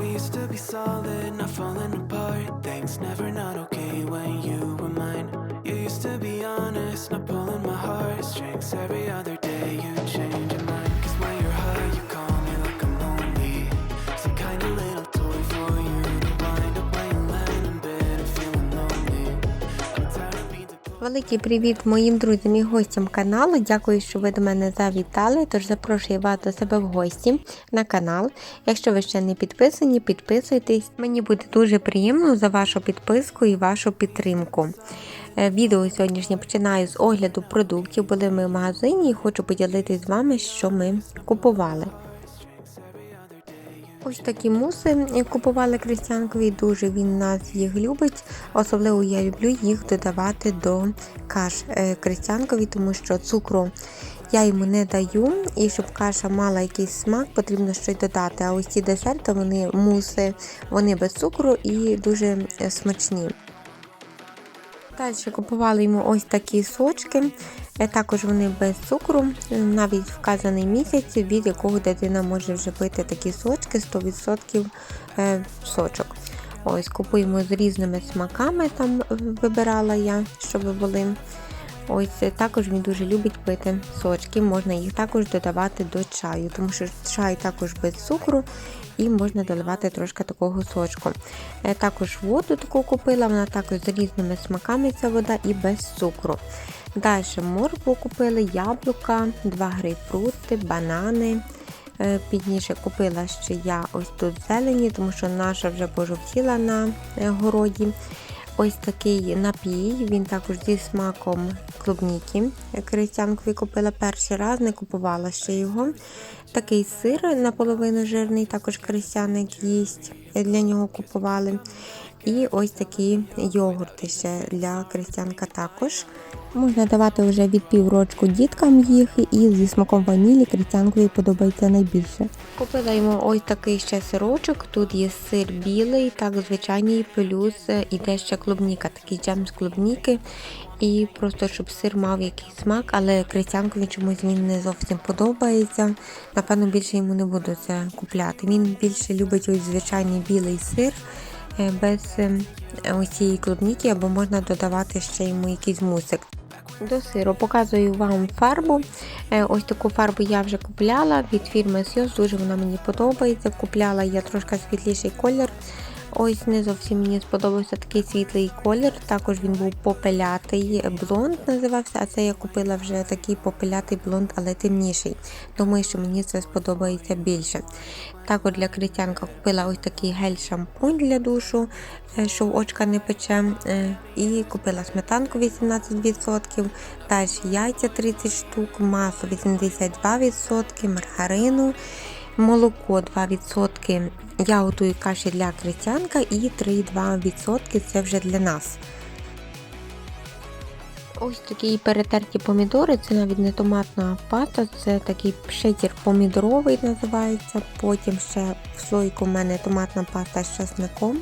We used to be solid, not falling apart. Things never not okay when you were mine. You used to be honest, not pulling my heartstrings. Every other day you change Великий привіт моїм друзям і гостям каналу. Дякую, що ви до мене завітали. Тож запрошую вас до себе в гості на канал. Якщо ви ще не підписані, підписуйтесь. Мені буде дуже приємно за вашу підписку і вашу підтримку. Е, Відео сьогоднішнє починаю з огляду продуктів. Були ми в магазині і хочу поділитися з вами, що ми купували. Ось такі муси купували крестянкові, дуже він нас їх любить. Особливо я люблю їх додавати до каш е, крестянкові, тому що цукру я йому не даю. І щоб каша мала якийсь смак, потрібно щось додати. А ось ці десерти, вони муси, вони без цукру і дуже е, смачні. Далі купували йому ось такі сочки. Е, Також вони без цукру, е, навіть вказаний місяць, від якого дитина може вже пити такі сочки 100% е, сочок. Ось купуємо з різними смаками, там вибирала я, щоб були. Ось також він дуже любить пити сочки. Можна їх також додавати до чаю, тому що чай також без цукру і можна доливати трошки такого сочку. Е, Також воду таку купила, вона також з різними смаками ця вода і без цукру. Далі моркву купили, яблука, два грейпфрути, банани. Е, Пізніше купила ще я ось тут зелені, тому що наша вже пожовтіла на е, городі. Ось такий напій, він також зі смаком клубніки. Крестянкові купила перший раз, не купувала ще його. Такий сир наполовину жирний, також крестяник їсть. Для нього купували. І ось такі йогурти ще для крестянка також. Можна давати вже від піврочку діткам їх і зі смаком ванілі крестянкові подобається найбільше. Купила йому ось такий ще сирочок. Тут є сир білий, так звичайний, плюс е, іде ще клубніка, такий джем з клубніки. І просто щоб сир мав якийсь смак, але крестянкові чомусь він не зовсім подобається. Напевно, більше йому не буду це купляти. Він більше любить ось звичайний білий сир без усієї цієї клубніки, або можна додавати ще йому якийсь мусик. До сиру показую вам фарбу. Е, Ось таку фарбу я вже купляла від фірми Sios, дуже вона мені подобається. Купляла я трошки світліший колір. Ось не зовсім мені сподобався такий світлий колір. Також він був попелятий блонд називався, а це я купила вже такий попелятий блонд, але темніший. Думаю, що мені це сподобається більше. Також для критянка купила ось такий гель-шампунь для душу, е, що в очка не пече. е, І купила сметанку 18%, далі яйця 30 штук, масло 82%, маргарину, молоко 2%. Я готую каші для критянка і 3,2% це вже для нас. Ось такі перетерті помідори, це навіть не томатна паста, це такий пшетір помідоровий називається. Потім ще в слойку в мене томатна паста з часником.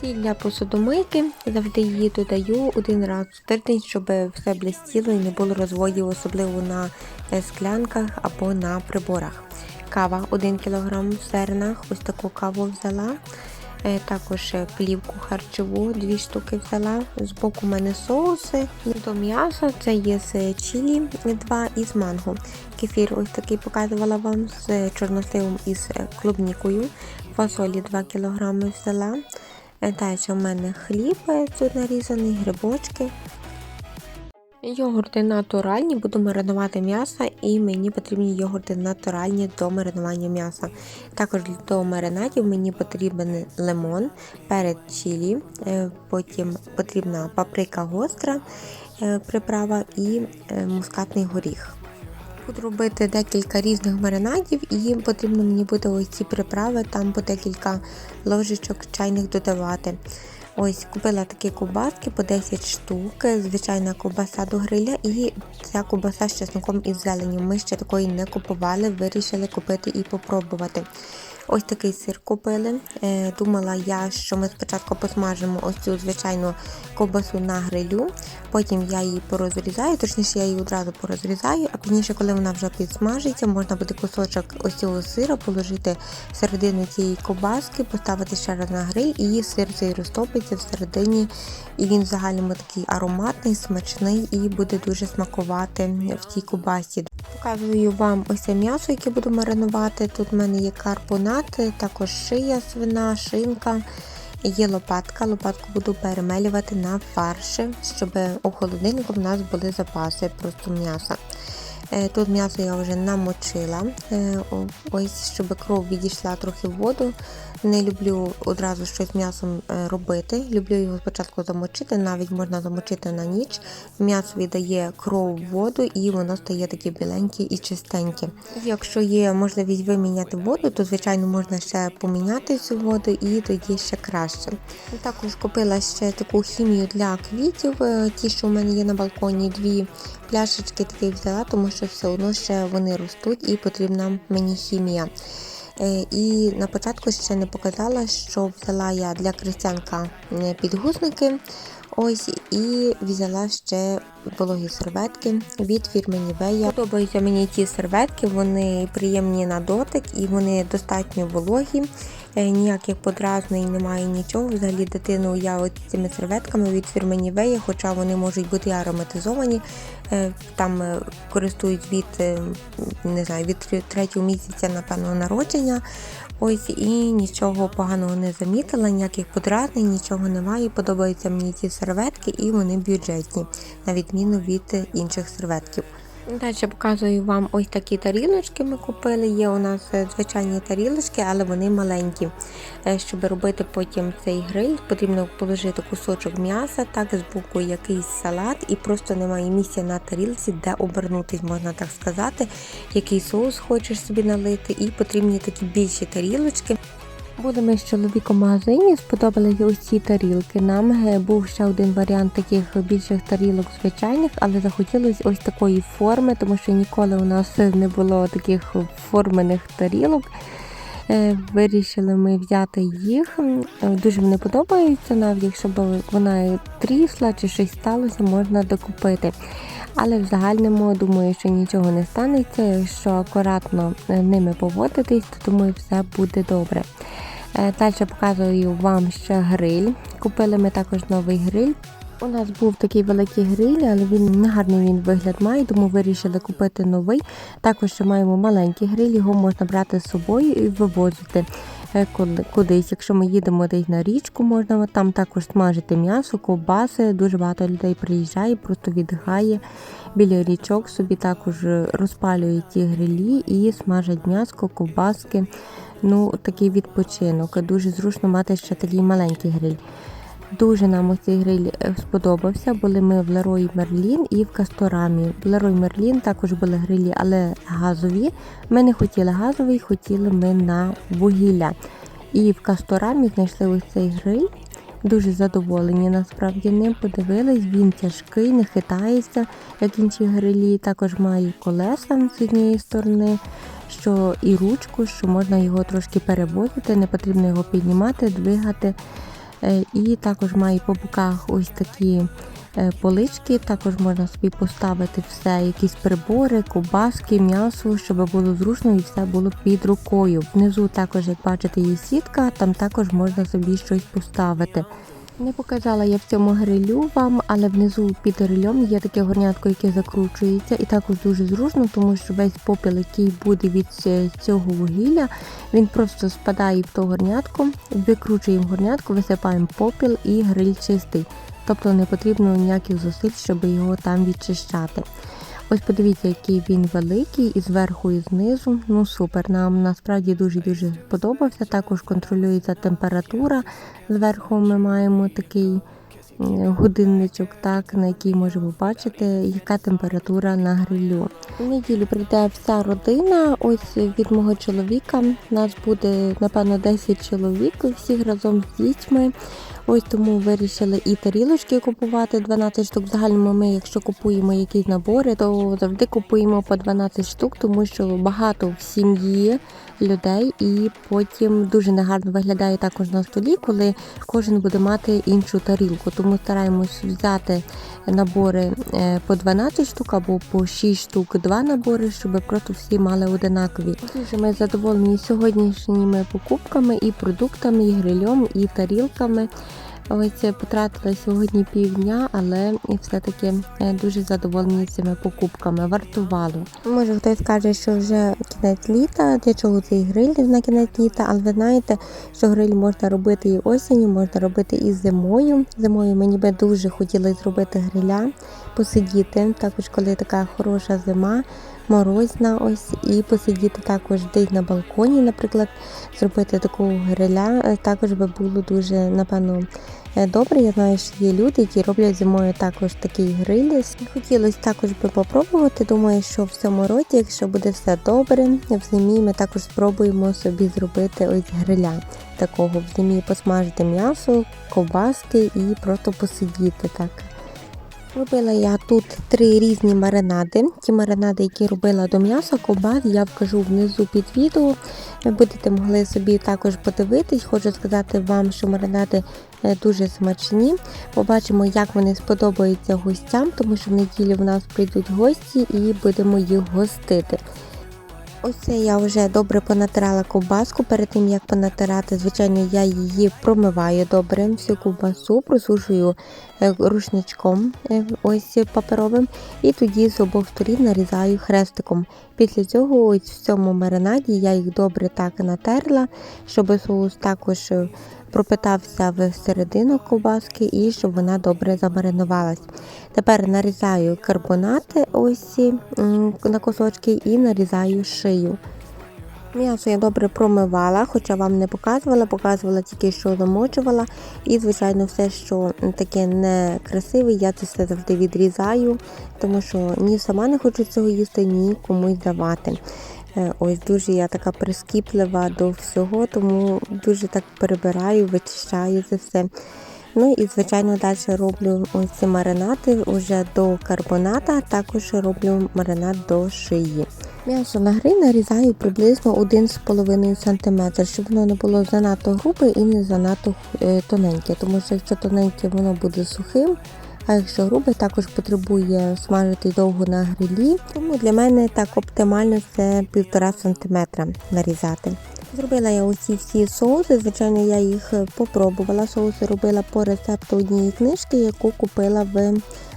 Сіль для посудомийки, завжди її додаю один раз в тиждень, щоб все блистіло і не було розводів, особливо на е, склянках або на приборах. Кава 1 кг в ось таку каву взяла. Е, Також е, плівку харчову, дві штуки взяла. Збоку у мене соуси до м'яса. Це є з чилі 2 і з манго. Кефір ось такий показувала вам з чорносливом і з клубнікою. Фасолі 2 кг взяла. Е, Далі у мене хліб е, тут нарізаний, грибочки. Йогурти натуральні, буду маринувати м'ясо, і мені потрібні йогурти натуральні до маринування м'яса. Також до маринадів мені потрібен лимон, перець чилі, е, потім потрібна паприка гостра, е, приправа і е, мускатний горіх. Буду робити декілька різних маринадів, і потрібно мені буде ось ці приправи, там по декілька ложечок чайних додавати. Ось купила такі кубаски по 10 штук, звичайна кубаса до гриля, і ця кубаса з чесником і зеленню. Ми ще такої не купували, вирішили купити і попробувати. Ось такий сир купили. Е, Думала я, що ми спочатку посмажимо ось цю звичайну ковбасу на грилю, потім я її порозрізаю, точніше я її одразу порозрізаю, а пізніше, коли вона вже підсмажиться, можна буде кусочок ось цього сира положити всередину цієї ковбаски, поставити ще раз на гриль, і сир цей розтопиться всередині, і він в загальному такий ароматний, смачний і буде дуже смакувати в цій ковбасі. Показую вам ось це м'ясо, яке буду маринувати. Тут в мене є карбонат, також шия свина, шинка. Є лопатка. Лопатку буду перемелювати на фарші, щоб у холодильнику в нас були запаси просто м'яса. Е, Тут м'ясо я вже намочила, е, ось щоб кров відійшла трохи в воду. Не люблю одразу щось м'ясом е, робити. Люблю його спочатку замочити, навіть можна замочити на ніч. М'ясо віддає кров в воду і воно стає таке біленьке і чистеньке. Якщо є можливість виміняти воду, то звичайно можна ще поміняти цю воду і тоді ще краще. Також купила ще таку хімію для квітів, ті, що в мене є на балконі, дві пляшечки такі взяла, тому що все одно ще вони ростуть і потрібна мені хімія. Е, І на початку ще не показала, що взяла я для крестянка е, підгузники. Ось і взяла ще вологі серветки від фірми Нівея. Подобаються мені ті серветки, вони приємні на дотик і вони достатньо вологі. Е, Ніяких подразнень немає нічого. Взагалі дитину я от цими серветками від фірми Нівея, хоча вони можуть бути ароматизовані. Е, Там е, користують від не знаю, від третього місяця, напевно, народження. Ось і нічого поганого не замітила, ніяких подразнень, нічого немає. Подобаються мені ці серветки, і вони бюджетні, на відміну від інших серветків. Далі показую вам ось такі тарілочки ми купили. Є у нас е, звичайні тарілочки, але вони маленькі. Е, Щоб робити потім цей гриль, потрібно положити кусочок м'яса, так з боку якийсь салат, і просто немає місця на тарілці, де обернутись, можна так сказати, який соус хочеш собі налити, і потрібні такі більші тарілочки. Були ми з чоловіком в магазині, сподобалися ось ці тарілки. Нам е, був ще один варіант таких більших тарілок звичайних, але захотілося ось такої форми, тому що ніколи у нас не було таких формених тарілок. Е, Вирішили ми взяти їх. Дуже вони подобаються, навіть якщо б вона трісла чи щось сталося, можна докупити. Але в загальному думаю, що нічого не станеться, якщо акуратно е, ними поводитись, то думаю, все буде добре. Е, Далі показую вам ще гриль. Купили ми також новий гриль. У нас був такий великий гриль, але він не гарний він вигляд має, тому вирішили купити новий. Також ще маємо маленький гриль, його можна брати з собою і вивозити е, кудись. Якщо ми їдемо десь на річку, можна там також смажити м'ясо, ковбаси. Дуже багато людей приїжджає, просто віддихає біля річок, собі також розпалюють ті грилі і смажать м'ясо, ковбаски. Ну, такий відпочинок. Дуже зручно мати ще такий маленький гриль. Дуже нам цей гриль е, сподобався. Були ми в Лерої Мерлін і в Касторамі. В Лерой Мерлін також були грилі, але газові. Ми не хотіли газовий, хотіли ми на вугілля. І в Касторамі знайшли ось цей гриль. Дуже задоволені насправді ним. Подивились, він тяжкий, не хитається, як інші грилі. Також має колеса з однієї сторони, що і ручку, що можна його трошки перевозити, не потрібно його піднімати, двигати. Е, І також має по боках ось такі е, полички. Також можна собі поставити все, якісь прибори, ковбаски, м'ясо, щоб було зручно і все було під рукою. Внизу також, як бачите, є сітка, там також можна собі щось поставити. Не показала я в цьому грилю вам, але внизу під грилем є таке горнятко, яке закручується, і також дуже зручно, тому що весь попіл, який буде від цього вугілля, він просто спадає в то горнятко, викручуємо горнятко, висипаємо попіл і гриль чистий. Тобто не потрібно ніяких зусиль, щоб його там відчищати. Ось подивіться, який він великий, і зверху, і знизу. Ну супер. Нам насправді дуже-дуже сподобався. Також контролюється температура. Зверху ми маємо такий годинничок, так, на який можемо бачити, яка температура на грилю. У неділю прийде вся родина. Ось від мого чоловіка. Нас буде напевно 10 чоловік, всіх разом з дітьми. Ось тому вирішили і тарілочки купувати 12 штук. В загальному ми, якщо купуємо якісь набори, то завжди купуємо по 12 штук, тому що багато в сім'ї людей, і потім дуже негарно виглядає також на столі, коли кожен буде мати іншу тарілку. Тому стараємось взяти набори е, по 12 штук або по 6 штук, два набори, щоб просто всі мали одинакові. Дуже ми задоволені сьогоднішніми покупками і продуктами, і грильом, і тарілками. Ось потратила сьогодні півдня, але все-таки е, дуже задоволені цими покупками. Вартувало. Може хтось каже, що вже кінець літа, для чого цей гриль на кінець літа, але ви знаєте, що гриль можна робити і осінню, можна робити і зимою. Зимою мені би дуже хотілося зробити гриля, посидіти. Також коли така хороша зима. Морозна ось і посидіти також десь на балконі, наприклад, зробити такого гриля. е, Також би було дуже напевно е, добре. Я знаю, що є люди, які роблять зимою також такий гриль. Хотілося також би попробувати. Думаю, що в цьому році, якщо буде все добре, в зимі ми також спробуємо собі зробити ось гриля. Такого в зимі посмажити м'ясо, ковбаски і просто посидіти так. Робила я тут три різні маринади. Ті маринади, які робила до м'яса, ковбас, я вкажу внизу під відео. Будете могли собі також подивитись. Хочу сказати вам, що маринади е, дуже смачні. Побачимо, як вони сподобаються гостям, тому що в неділю в нас прийдуть гості і будемо їх гостити. Ось я вже добре понатирала ковбаску. Перед тим як понатирати, звичайно, я її промиваю добре, всю ковбасу, просушую е, рушничком е, ось паперовим, і тоді з обох сторін нарізаю хрестиком. Після цього ось в цьому маринаді я їх добре так натерла, щоб соус також е, пропитався в середину ковбаски і щоб вона добре замаринувалась. Тепер нарізаю карбонати ось на кусочки і нарізаю шию. М'ясо я добре промивала, хоча вам не показувала, показувала тільки, що замочувала. І, звичайно, все, що таке некрасиве, я це все завжди відрізаю, тому що ні сама не хочу цього їсти, ні комусь давати. Е, Ось дуже я така прискіплива до всього, тому дуже так перебираю, вичищаю це все. Ну і звичайно далі роблю ці маринати уже до карбоната, також роблю маринад до шиї. М'ясо на гриль нарізаю приблизно 1,5 см, щоб воно не було занадто грубе і не занадто е, тоненьке, тому що якщо тоненьке, воно буде сухим. А якщо грубе, також потребує смажити довго на грилі. Тому для мене так оптимально це 1,5 см нарізати. Зробила я усі всі соуси. Звичайно, я їх попробувала. Соуси робила по рецепту однієї книжки, яку купила в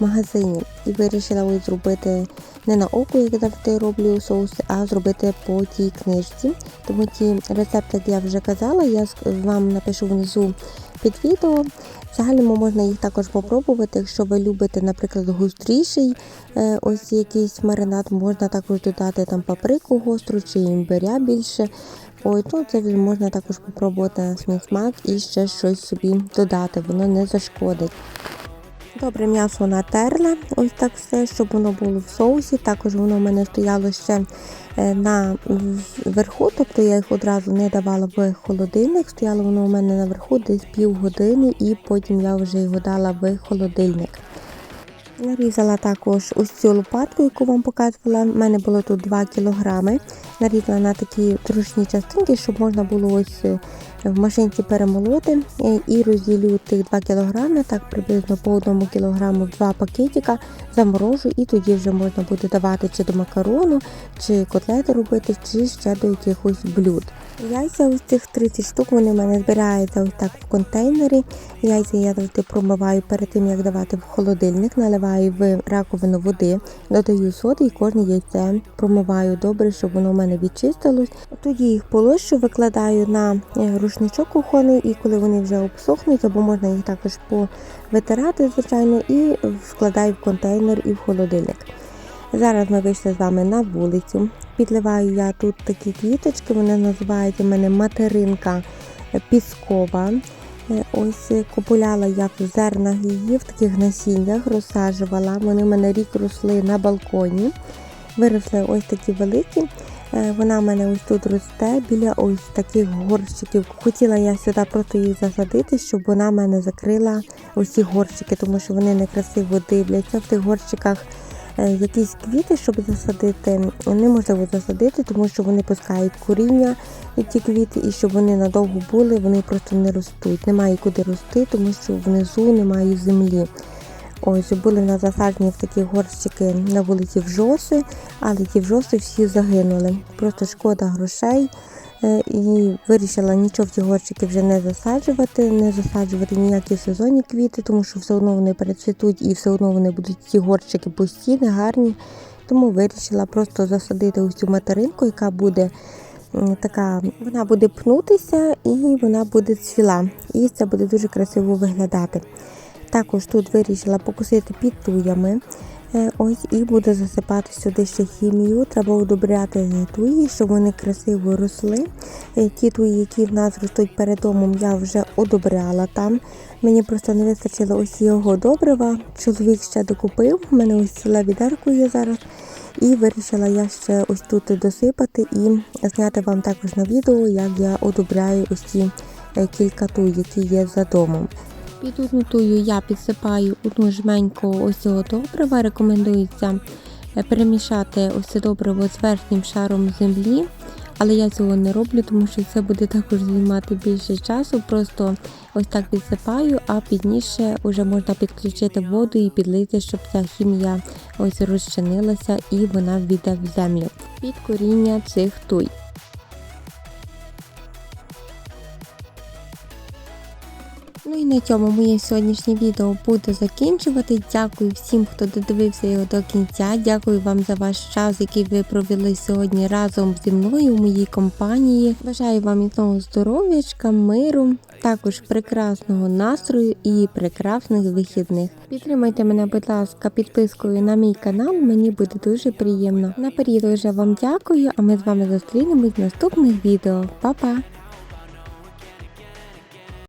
магазині. І вирішила ось зробити не на око, як завжди роблю соуси, а зробити по тій книжці. Тому ті рецепти, як я вже казала, я вам напишу внизу під відео. Загальному можна їх також попробувати. Якщо ви любите, наприклад, густріший е, ось якийсь маринад, можна також додати там паприку гостру чи імбиря більше. Ой, це можна також попробувати на свій смак і ще щось собі додати, воно не зашкодить. Добре, м'ясо натерла, ось так все, щоб воно було в соусі. Також воно в мене стояло ще е, на верху, тобто я їх одразу не давала в холодильник. Стояло воно у мене наверху десь півгодини, і потім я вже його дала в холодильник. Нарізала також ось цю лопатку, яку вам показувала. У мене було тут 2 кілограми. Нарізала на такі трушні частинки, щоб можна було ось е, в машинці перемолоти Е, і розділю тих 2 кілограми, так приблизно по 1 кілограму в 2 пакетика, заморожу і тоді вже можна буде давати чи до макарону, чи котлети робити, чи ще до якихось блюд. Яйця ось цих 30 штук, вони в мене збираються ось так в контейнері. Яйця я завжди промиваю перед тим, як давати в холодильник, наливаю в раковину води, додаю соди і кожне яйце промиваю добре, щоб воно в мене відчистилось. Тоді їх полощу, викладаю на е, рушничок кухонний, і коли вони вже обсохнуть, або можна їх також повитирати, звичайно, і вкладаю в контейнер і в холодильник. Зараз ми вийшли з вами на вулицю. Підливаю я тут такі квіточки, вони називають у мене материнка піскова. Е, Ось е, купуляла я в зернах її в таких насіннях, розсаджувала. Вони в мене рік росли на балконі. Виросли ось такі великі. Е, Вона в мене ось тут росте біля ось таких горщиків. Хотіла я сюди просто її засадити, щоб вона в мене закрила ці горщики, тому що вони некрасиво дивляться в тих горщиках. е, Якісь квіти, щоб засадити, неможливо засадити, тому що вони пускають коріння і ті квіти, і щоб вони надовго були, вони просто не ростуть. Немає куди рости, тому що внизу немає землі. Ось були на засаджені в такі горщики на вулиці Вжоси, але ті вжоси всі загинули. Просто шкода грошей. Е, І вирішила нічого в ті горщики вже не засаджувати, не засаджувати ніякі сезонні квіти, тому що все одно вони перецвітуть і все одно вони будуть ті горщики пусті, не гарні. Тому вирішила просто засадити ось цю материнку, яка буде така, вона буде пнутися і вона буде цвіла. І це буде дуже красиво виглядати. Також тут вирішила покусити під туями. Е, Ось і буду засипати сюди ще хімію. Треба удобряти туї, щоб вони красиво росли. Е, Ті туї, які в нас ростуть перед домом, я вже одобряла там. Мені просто не вистачило ось його добрива. Чоловік ще докупив. У мене ось ціла відерку є зараз. І вирішила я ще ось тут досипати і зняти вам також на відео, як я одобряю ось ці е, кілька туй, які є за домом. Під одну тую я підсипаю одну жменьку ось цього добрива. Рекомендується е, перемішати ось це добриво з верхнім шаром землі. Але я цього не роблю, тому що це буде також займати більше часу. Просто ось так підсипаю, а пізніше вже можна підключити воду і підлити, щоб ця хімія ось розчинилася і вона війде в землю під коріння цих туй. Ну і на цьому моє сьогоднішнє відео буде закінчувати. Дякую всім, хто додивився його до кінця. Дякую вам за ваш час, який ви провели сьогодні разом зі мною у моїй компанії. Бажаю вам міцного здоров'ячка, миру, також прекрасного настрою і прекрасних вихідних. Підтримайте мене, будь ласка, підпискою на мій канал. Мені буде дуже приємно. Наперед вже вам дякую, а ми з вами зустрінемось в наступних відео. Па-па!